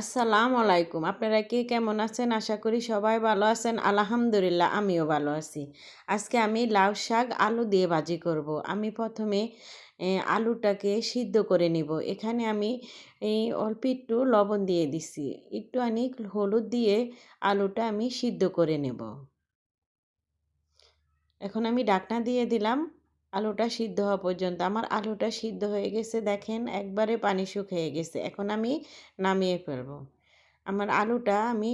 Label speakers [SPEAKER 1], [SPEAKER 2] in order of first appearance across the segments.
[SPEAKER 1] আসসালামু আলাইকুম। আপনারা কে কেমন আছেন? আশা করি সবাই ভালো আছেন। আলহামদুলিল্লাহ, আমিও ভালো আছি। আজকে আমি লাউ শাক আলু দিয়ে ভাজি করব। আমি প্রথমে আলুটাকে সিদ্ধ করে নিব। এখানে আমি এই অল্প একটু লবণ দিয়ে দিছি। একটু আনি হলুদ দিয়ে আলুটা আমি সিদ্ধ করে নেব। এখন আমি ডাকনা দিয়ে দিলাম। আলুটা সিদ্ধ হওয়া পর্যন্ত। আমার আলুটা সিদ্ধ হয়ে গেছে, দেখেন একবারে পানি শুকিয়ে গেছে। এখন আমি নামিয়ে ফেলব। আমার আলুটা আমি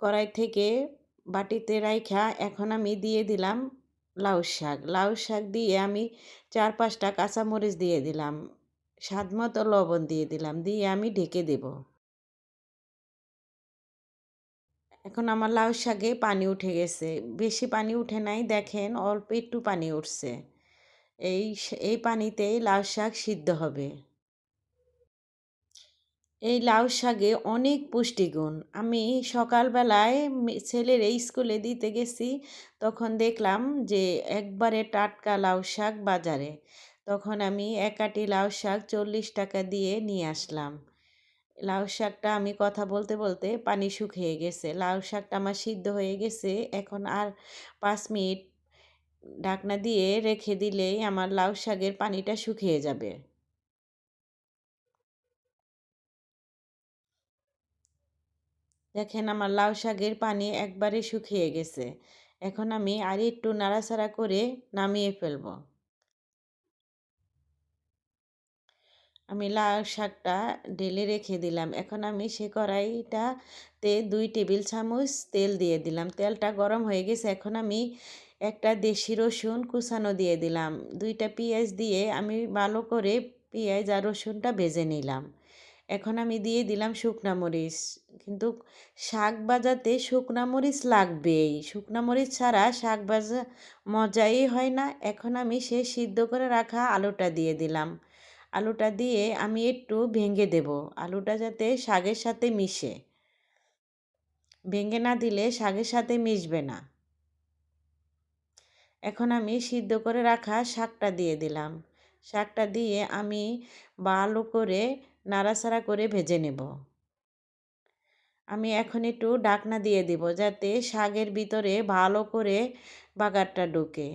[SPEAKER 1] কড়াই থেকে বাটিতে রাইখা এখন আমি দিয়ে দিলাম লাউ শাক। লাউ শাক দিয়ে আমি চার পাঁচটা কাঁচামরিচ দিয়ে দিলাম। স্বাদ মতো লবণ দিয়ে দিলাম, দিয়ে আমি ঢেকে দেব। এখন আমার লাউ শাকে পানি উঠে গেছে। বেশি পানি উঠে নাই, দেখেন অল্প একটু পানি উঠছে। এই এই পানিতেই লাউ শাক সিদ্ধ হবে। এই লাউ শাকে অনেক পুষ্টিগুণ। আমি সকালবেলায় ছেলের এই স্কুলে দিতে গেছি, তখন দেখলাম যে একবারে টাটকা লাউ শাক বাজারে। তখন আমি এক আটি লাউ শাক চল্লিশ টাকা দিয়ে নিয়ে আসলাম। লাউ শাকটা আমি কথা বলতে বলতে পানি শুকিয়ে গেছে। লাউ শাকটা আমার সিদ্ধ হয়ে গেছে। এখন আর পাঁচ মিনিট ঢাকনা দিয়ে রেখে দিলেই আমার লাউ শাকের পানিটা শুকিয়ে যাবে। দেখেন আমার লাউ শাকের পানি একবারে শুকিয়ে গেছে। এখন আমি আর একটু নাড়াচাড়া করে নামিয়ে ফেলব। আমি লাউ শাকটা ঢেলে রেখে দিলাম। এখন আমি সে কড়াইটাতে দুই টেবিল চামচ তেল দিয়ে দিলাম। তেলটা গরম হয়ে গেছে। এখন আমি একটা দেশি রসুন কুচানো দিয়ে দিলাম। দুইটা পেঁয়াজ দিয়ে আমি ভালো করে পেঁয়াজ আর রসুনটা ভেজে নিলাম। এখন আমি দিয়ে দিলাম শুকনা মরিচ। কিন্তু শাক ভাজাতে শুকনা মরিচ লাগবেই। শুকনা মরিচ ছাড়া শাক ভাজা মজাই হয় না। এখন আমি সে সিদ্ধ করে রাখা আলুটা দিয়ে দিলাম। আলুটা দিয়ে আমি একটু ভেঙে দেব। আলুটা যাতে শাকের সাথে মিশে। ভেঙে না দিলে শাকের সাথে মিশবে না। এখন আমি সিদ্ধ করে রাখা শাকটা দিয়ে দিলাম। শাকটা দিয়ে আমি ভালো করে নাড়াচাড়া করে ভেজে নেব। আমি এখন একটু ডাকনা দিয়ে দিব যাতে শাকের ভিতরে ভালো করে বাগারটা ঢুকে।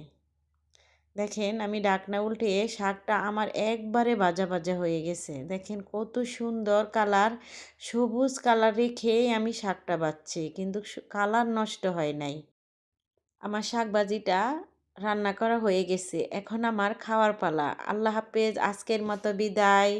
[SPEAKER 1] দেখেন, আমি ডাকনা উল্টে শাকটা আমার একবারে বাজা বাজা হয়ে গেছে। দেখেন, কত সুন্দর কালার, সবুজ কালার রেখেই আমি শাকটা বাচ্ছি, কিন্তু কালার নষ্ট হয় নাই। আমার শাক ভাজিটা রান্না করা হয়ে গেছে। এখন আমার খাওয়ার পালা। আল্লাহ হাফেজ, আজকের মতো বিদায়।